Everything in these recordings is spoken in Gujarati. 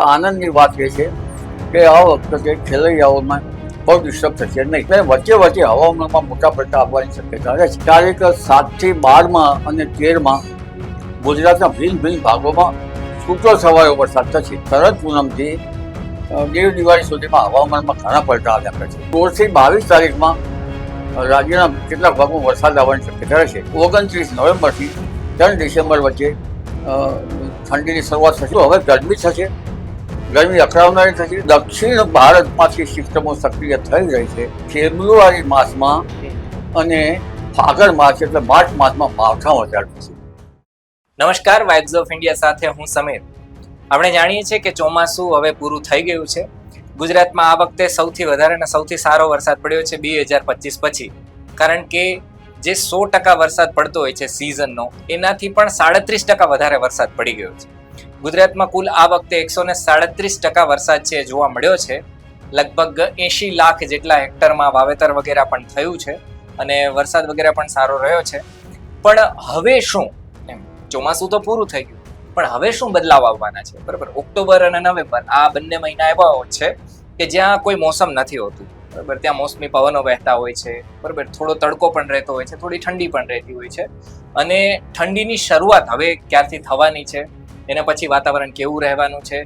આનંદની વાત એ છે કે આ વખતે ખેલૈયાઓમાં બહુ ડિસ્ટર્બ થશે નહીં. એટલે વચ્ચે વચ્ચે હવામાનમાં મોટા પડતા આવવાની શક્યતા રહે છે. તારીખ સાતથી બારમાં અને તેરમાં ગુજરાતના ભિન્ન ભિન્ન ભાગોમાં છૂટો છવાયો વરસાદ થશે. તરત પૂનમથી દેવ દિવાળી સુધીમાં હવામાનમાં ઘણા પડતા આવ્યા કરે છે. સોળથી બાવીસ તારીખમાં રાજ્યના કેટલાક ભાગમાં વરસાદ આવવાની શક્યતા રહેશે. ઓગણત્રીસ નવેમ્બરથી ત્રણ ડિસેમ્બર વચ્ચે ઠંડીની શરૂઆત થશે. હવે ગરમી થશે. ગરમી અકળાવનારી થશે દક્ષિણ ભારતમાંથી સિસ્ટમો સક્રિય થઈ રહી છે. ફેબ્રુઆરી માસમાં અને ફાગણ માસ એટલે માર્ચ માસમાં માવઠા વધારે થશે નમસ્કાર વાઇબ્સ ઓફ ઇન્ડિયા સાથે હું સમીર. આપણે જાણીએ છીએ કે ચોમાસું હવે પૂરું થઈ ગયું છે. ગુજરાતમાં આ વખતે સૌથી વધારે અને સૌથી સારો વરસાદ પડ્યો છે બે હજાર પચીસ પછી. કારણ કે જે સો ટકા વરસાદ પડતો હોય છે સિઝનનો એનાથી પણ સાડત્રીસ ટકા વધારે વરસાદ પડી ગયો છે. ગુજરાતમાં કુલ આ વખતે એકસો ને સાડત્રીસ ટકા વરસાદ છે જોવા મળ્યો છે. લગભગ એંશી લાખ જેટલા હેક્ટરમાં વાવેતર વગેરે પણ થયું છે અને વરસાદ વગેરે પણ સારો રહ્યો છે. પણ હવે શું? ચોમાસું તો પૂરું થઈ ગયું. પણ હવે શું બદલાવ આવવાના છે? બરાબર, ઓક્ટોબર અને નવેમ્બર આ બંને મહિના એવા છે કે જ્યાં કોઈ મોસમ નથી હોતું. બરાબર, ત્યાં મોસમી પવનો વહેતા હોય છે. બરાબર, થોડો તડકો પણ રહેતો હોય છે, થોડી ઠંડી પણ રહેતી હોય છે. અને ઠંડીની શરૂઆત હવે ક્યારથી થવાની છે? એના પછી વાતાવરણ કેવું રહેવાનું છે?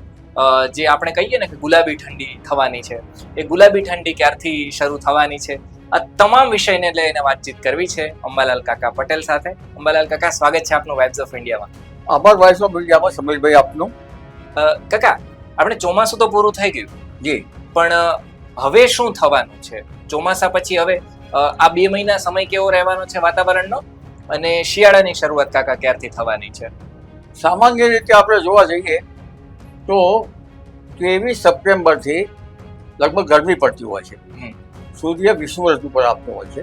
જે આપણે કહીએ ને કે ગુલાબી ઠંડી થવાની છે એ ગુલાબી ઠંડી ક્યારથી શરૂ થવાની છે? આ તમામ વિષયને લઈને વાતચીત કરવી છે અંબાલાલ કાકા પટેલ સાથે. અંબાલાલ કાકા સ્વાગત છે આપનું વાઇબ્સ ઓફ ઇન્ડિયામાં આભાર વાઇબ્સ ઓફ ઇન્ડિયામાં સમીરભાઈ આપનું. કાકા આપણે ચોમાસું તો પૂરું થઈ ગયું. જી. પણ હવે શું થવાનું છે? ચોમાસા પછી હવે આ બે મહિના સમય કેવો રહેવાનો છે વાતાવરણનો? અને શિયાળાની શરૂઆત કાકા ક્યારથી થવાની છે? સામાન્ય રીતે આપણે જોવા જઈએ તો ત્રેવીસ સપ્ટેમ્બરથી લગભગ ગરમી પડતી હોય છે. સૂર્ય વિષ્ણુ ઋતુ પર આપતો હોય છે.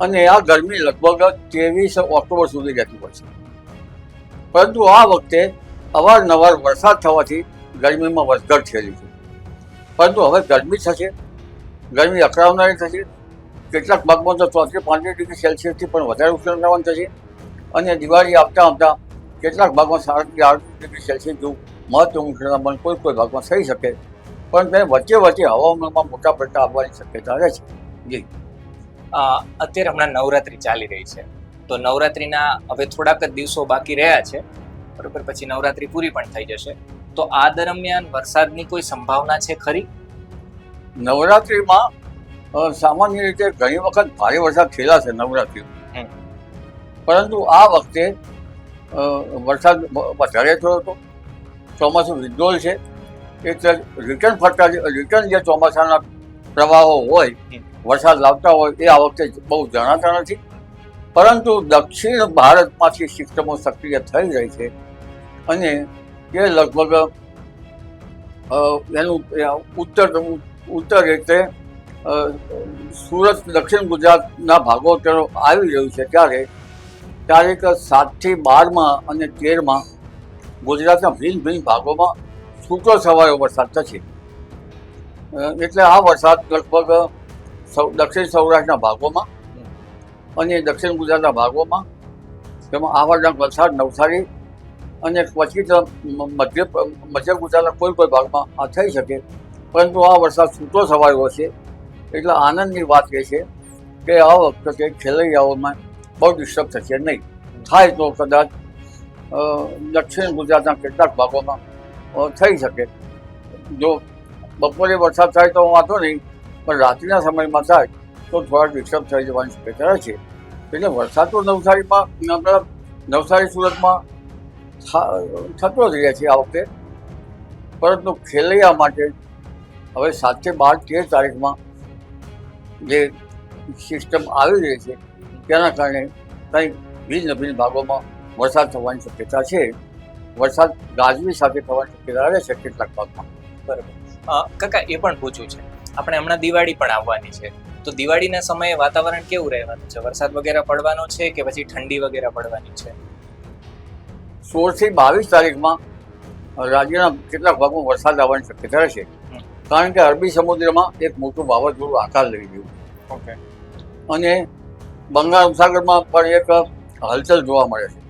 અને આ ગરમી લગભગ ત્રેવીસ ઓક્ટોબર સુધી રહેતી હોય છે. પરંતુ આ વખતે અવારનવાર વરસાદ થવાથી ગરમીમાં વધઘટ થયેલી છે. પરંતુ હવે ગરમી થશે ગરમી અકળાવનારી થશે કેટલાક ભાગમાં તો ચોત્રીસ પાંત્રીસ ડિગ્રી સેલ્સિયસથી પણ વધારે ઉષ્ણતામાન થશે અને દિવાળી આવતા આવતા કેટલાક ભાગમાં સાડત્રીસ આડત્રીસ ડિગ્રી સેલ્સિયસ જેવું મહત્તમ ઉષ્ણતામાન કોઈ કોઈ ભાગમાં થઈ શકે પણ તે વચ્ચે વચ્ચે હવામાનમાં મોટા પડતા આવવાની શક્યતા રહે છે. જી. અત્યારે હમણાં નવરાત્રિ ચાલી રહી છે. તો નવરાત્રિના હવે થોડાક જ દિવસો બાકી રહ્યા છે. બરોબર પછી નવરાત્રિ પૂરી પણ થઈ જશે. તો આ દરમિયાન વરસાદની કોઈ સંભાવના છે ખરી? નવરાત્રિમાં સામાન્ય રીતે ઘણી વખત ભારે વરસાદ થયેલા છે નવરાત્રિ હમ. પરંતુ આ વખતે વરસાદ વધારે થયો હતો. ચોમાસું વિદ્રોલ છે. એટલે રિટર્ન ફરતા રિટર્ન જે ચોમાસાના પ્રવાહો હોય, વરસાદ લાવતા હોય, એ આ વખતે બહુ જણાતા નથી. પરંતુ દક્ષિણ ભારતમાંથી સિસ્ટમો સક્રિય થઈ રહી છે. અને એ લગભગ એનું ઉત્તર ઉત્તર એટલે સુરત, દક્ષિણ ગુજરાતના ભાગો આવી રહ્યું છે. ત્યારે તારીખ સાતથી બારમાં અને તેરમાં ગુજરાતના ભિન્ન ભિન્ન ભાગોમાં છૂટો સવાયો વરસાદ થશે. એટલે આ વરસાદ લગભગ દક્ષિણ સૌરાષ્ટ્રના ભાગોમાં અને દક્ષિણ ગુજરાતના ભાગોમાં તેમાં આવડના વલસાડ નવસારી અને પછી મધ્ય મધ્ય ગુજરાતના કોઈ કોઈ ભાગમાં આ થઈ શકે, પરંતુ આ વરસાદ છૂટો સવાયો છે એટલે આનંદની વાત એ છે કે આ વખતે ખેલૈયાઓમાં બહુ ડિસ્ટર્બ થશે નહીં. થાય તો કદાચ દક્ષિણ ગુજરાતના કેટલાક ભાગોમાં થઈ શકે. જો બપોરે વરસાદ થાય તો વાંધો નહીં, પણ રાત્રિના સમયમાં થાય તો થોડા ડિસ્ટર્બ થઈ જવાની શક્યતા છે. એટલે વરસાદ તો નવસારીમાં મતલબ નવસારી સુરતમાં થતો જ રહે છે આ વખતે. પરંતુ ખેલૈયા માટે હવે સાતથી બાર, તેર તારીખમાં જે સિસ્ટમ આવી રહી છે તેના કારણે કંઈક ભિન્ન ભિન્ન ભાગોમાં વરસાદ થવાની શક્યતા છે. વરસાદ ગાજવી સાથે થવાની શક્યતા રહે છે કેટલાક ભાગમાં. બરાબર. કાકા એ પણ પૂછ્યું છે. આપણે હમણાં દિવાળી પણ આવવાની છે. તો દિવાળીના સમયે વાતાવરણ કેવું રહેવાનું છે? વરસાદ વગેરે પડવાનો છે કે પછી ઠંડી વગેરે પડવાની છે? સોળથી બાવીસ તારીખમાં રાજ્યના કેટલાક ભાગમાં વરસાદ આવવાની શક્યતા રહેશે. કારણ કે અરબી સમુદ્રમાં એક મોટું વાવાઝોડું આકાર લઈ ગયું. ઓકે. અને બંગાળ ઉપસાગરમાં પણ એક હલચલ જોવા મળે છે.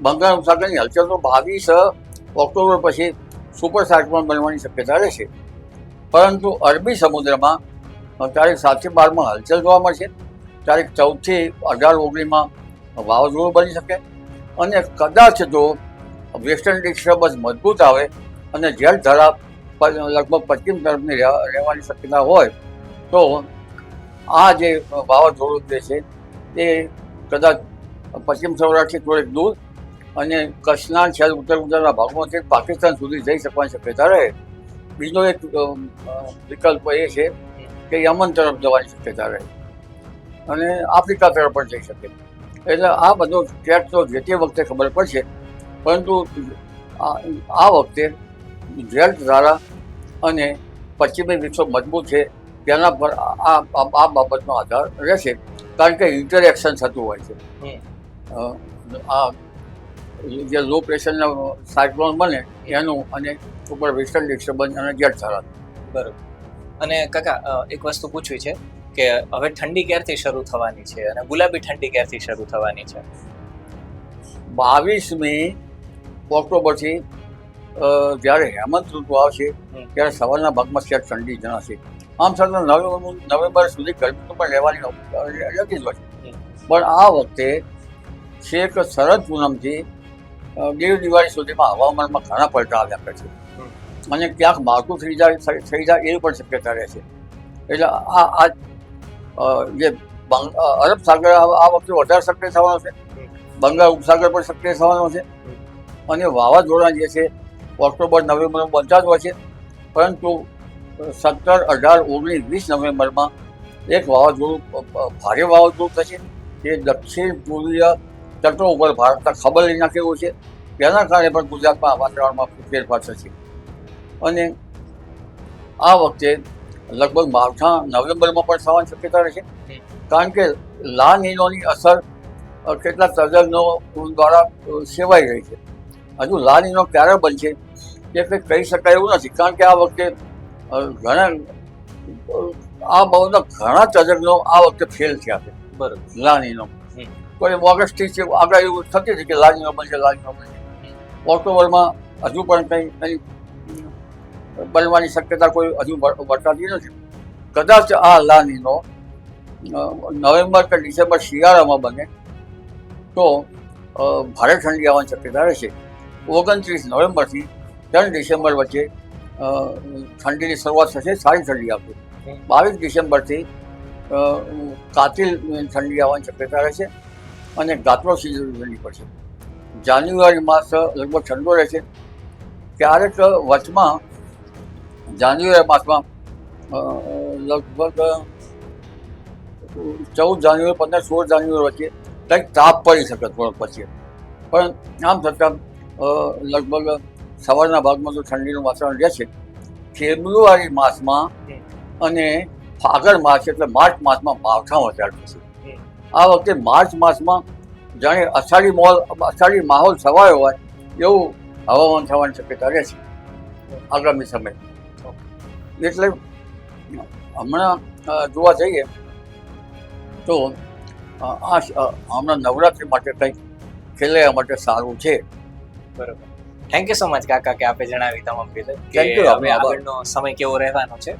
બંગાળ ઉપસાગરની હલચલ તો બાવીસ ઓક્ટોબર પછી સુપર સાયક્લોન બનવાની શક્યતા રહેશે પરંતુ અરબી સમુદ્રમાં તારીખ સાતથી બારમાં હલચલ જોવા મળશે તારીખ ચૌદથી અઢાર ઓગણીમાં વાવાઝોડું બની શકે અને કદાચ જો વેસ્ટર્ન ડિસ્ટર્બન્સ મજબૂત આવે અને જેલ ધરા લગભગ પશ્ચિમ તરફની રહેવાની શક્યતા હોય તો આ જે વાવાઝોડું જે છે, તે કદાચ પશ્ચિમ સૌરાષ્ટ્રથી થોડેક દૂર અને કચ્છના છેલ્લે ઉત્તર ગુજરાતના ભાગમાંથી પાકિસ્તાન સુધી જઈ શકવાની શક્યતા રહે. બીજો એક વિકલ્પ એ છે કે યમન તરફ જવાની શક્યતા રહે. અને આફ્રિકા તરફ પણ જઈ શકે. એટલે આ બધો ટ્રેક તો જે તે વખતે ખબર પડશે, પરંતુ આ વખતે જેટ દ્વારા અને પશ્ચિમી વિશ્વ મજબૂત છે. તેના પર આ આ- બાબતનો આધાર રહેશે. કારણ કે ઇન્ટરેક્શન થતું હોય છે. આ જે લો પ્રેશરના સાયક્લોન બને એનું અને ઉપર વેસ્ટર્ન ડિસ્ટર્બન્સ અને જેટ ધારા બરાબર. અને કાકા એક વસ્તુ પૂછવી છે કે હવે ઠંડી ક્યારથી શરૂ થવાની છે અને ગુલાબી ઠંડી ક્યારથી શરૂ થવાની છે? બાવીસમી ઓક્ટોબરથી જ્યારે હેમંત ઋતુ આવશે. ત્યારે સવારના ભાગમાં ક્યાંક ઠંડી જણાશે. આમ છતાં નવેમ્બર નવેમ્બર સુધી ગરમી તો પણ રહેવાની રહેતી જ હોય છે. પણ આ વખતે છેક શરદ પૂનમથી દેવ દિવાળી સુધીમાં હવામાનમાં ઘણા પલટા આવ્યા કરે છે. અને ક્યાંક માવઠું થઈ જાય થઈ- જાય એવી પણ શક્યતા રહે છે. એટલે આ આ જે અરબ સાગર આ આ વખતે વધારે સક્રિય થવાનો છે. બંગાળ ઉપસાગર પણ સક્રિય થવાનો છે. અને વાવાઝોડા જે છે ઓક્ટોબર નવેમ્બરમાં બનતા જ હોય છે. પરંતુ સત્તર, અઢાર, ઓગણીસ, વીસ નવેમ્બરમાં એક વાવાઝોડું ભારે વાવાઝોડું થશે. તે દક્ષિણ પૂર્વીય તટો ઉપર ભારતના ખબર લઈ નાખેલું છે. તેના કારણે પણ ગુજરાતમાં વાતાવરણમાં ફેરફાર થશે. અને આ વખતે લગભગ માવઠા નવેમ્બરમાં પણ થવાની શક્યતા રહેશે. કારણ કે લા નીનોની અસર કેટલા તજજ્ઞો દ્વારા સેવાઈ રહી છે. હજુ લા નીનો ક્યારે બનશે? તે કંઈ કહી શકાય એવું નથી. કારણ કે આ વખતે ઘણા આ બાબતના ઘણા તજજ્ઞો આ વખતે ફેલ થયા છે. બરાબર. લાનીનો કોઈ ઓગસ્ટથી છે આગળ એવું થતી હતી કે લાનીનો બનશે લાનીનો બનશે. ઓક્ટોબરમાં હજુ પણ કંઈ કંઈ બનવાની શક્યતા કોઈ હજુ વર્તાતી નથી. કદાચ આ લાનીનો નવેમ્બર કે ડિસેમ્બર શિયાળામાં બને તો ભારે ઠંડી આવવાની શક્યતા રહેશે. ઓગણત્રીસ નવેમ્બરથી ત્રણ ડિસેમ્બર વચ્ચે ઠંડીની શરૂઆત થશે સારી ઠંડી આવશે. બાવીસ ડિસેમ્બરથી કાતિલ ઠંડી આવવાની શક્યતા રહેશે અને ગાત્રો સિઝન ઠંડી પડશે. જાન્યુઆરી માસ લગભગ ઠંડો રહેશે. ક્યારેક વચમાં જાન્યુઆરી માસમાં લગભગ ચૌદ જાન્યુઆરી પંદર સોળ જાન્યુઆરી વચ્ચે કંઈક તાપ પડી શકે થોડોક પછી. પણ આમ છતાં લગભગ સવારના ભાગમાં તો ઠંડીનું વાતાવરણ રહેશે. ફેબ્રુઆરી માસમાં અને ફાગણ માસ એટલે માર્ચ માસમાં માવઠા વધારે છે આ વખતે માર્ચ માસમાં જાણે અષાઢી મોલ અષાઢી માહોલ છવાયો હોય એવું હવામાન થવાની શક્યતા રહે છે આગામી સમય. એટલે હમણાં જોવા જઈએ તો આ હમણાં નવરાત્રી માટે કંઈક ખેલૈયા માટે સારું છે. બરોબર. થેન્ક યુ સો મચ કાકા કે આપે જણાવી તમામ વિગત કે હવે આગળનો સમય કેવો રહેવાનો છે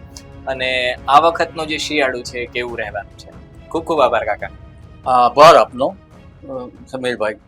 અને આ વખતનો જે શિયાળુ છે કેવું રહેવાનું છે? ખૂબ ખૂબ આભાર કાકા. આભાર આપનો સમીરભાઈ.